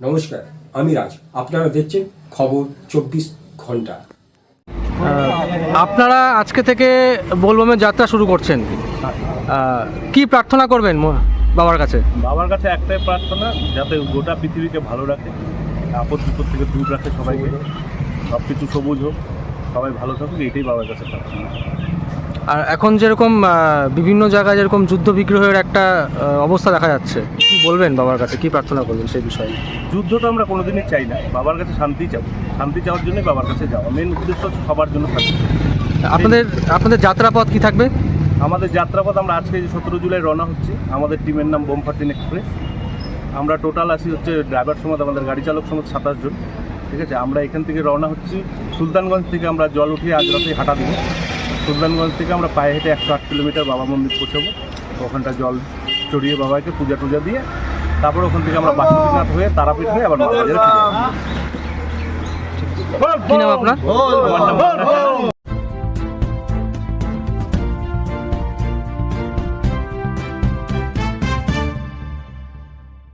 নমস্কার আমি রাজ। আপনারা দেখছেন খবর চব্বিশ ঘণ্টা। আপনারা আজকে থেকে বোলবমের যাত্রা শুরু করছেন। কি প্রার্থনা করবেন বাবার কাছে? বাবার কাছে একটাই প্রার্থনা যাতে গোটা পৃথিবীকে ভালো রাখে আপদ বিপদ থেকে দূর রাখে সবাইকে। সব কিছু সবুজ হোক সবাই ভালো থাকুক এটাই বাবার কাছে প্রার্থনা। আর এখন যেরকম বিভিন্ন জায়গায় যেরকম যুদ্ধ বিগ্রহের একটা অবস্থা দেখা যাচ্ছে কি বলবেন বাবার কাছে? কি প্রার্থনা করবেন সেই বিষয়ে? যুদ্ধ তো আমরা কোনোদিনই চাই না। বাবার কাছে শান্তি চাও শান্তি চাওয়ার জন্যই বাবার কাছে যাওয়া। মেন উদ্দেশ্য হচ্ছে সবার জন্য শান্তি। আপনাদের আপনাদের যাত্রাপথ কি থাকবে? আমাদের যাত্রাপথ আমরা আজকে যে সতেরো জুলাই রওনা হচ্ছে আমাদের টিমের নাম বোম ফার্টিন এক্সপ্রেস। আমরা টোটাল আছি হচ্ছে ড্রাইভার সমেত আমাদের গাড়ি চালক সমেত সাতাশ জন। ঠিক আছে? আমরা এখান থেকে রওনা হচ্ছি। সুলতানগঞ্জ থেকে আমরা জল উঠিয়ে আজ রাতে হাঁটা দেবো। সুলতানগঞ্জ থেকে আমরা পায়ে হেঁটে একশো আট কিলোমিটার বাবা মন্দির পৌঁছবো। ওখানটা জল চড়িয়ে বাবাকে পূজা টুজা দিয়ে তারপর ওখান থেকে আমরা বাসুদেবনাথ হয়ে তারাপীঠ হয়ে আবার কি নাম আপনার?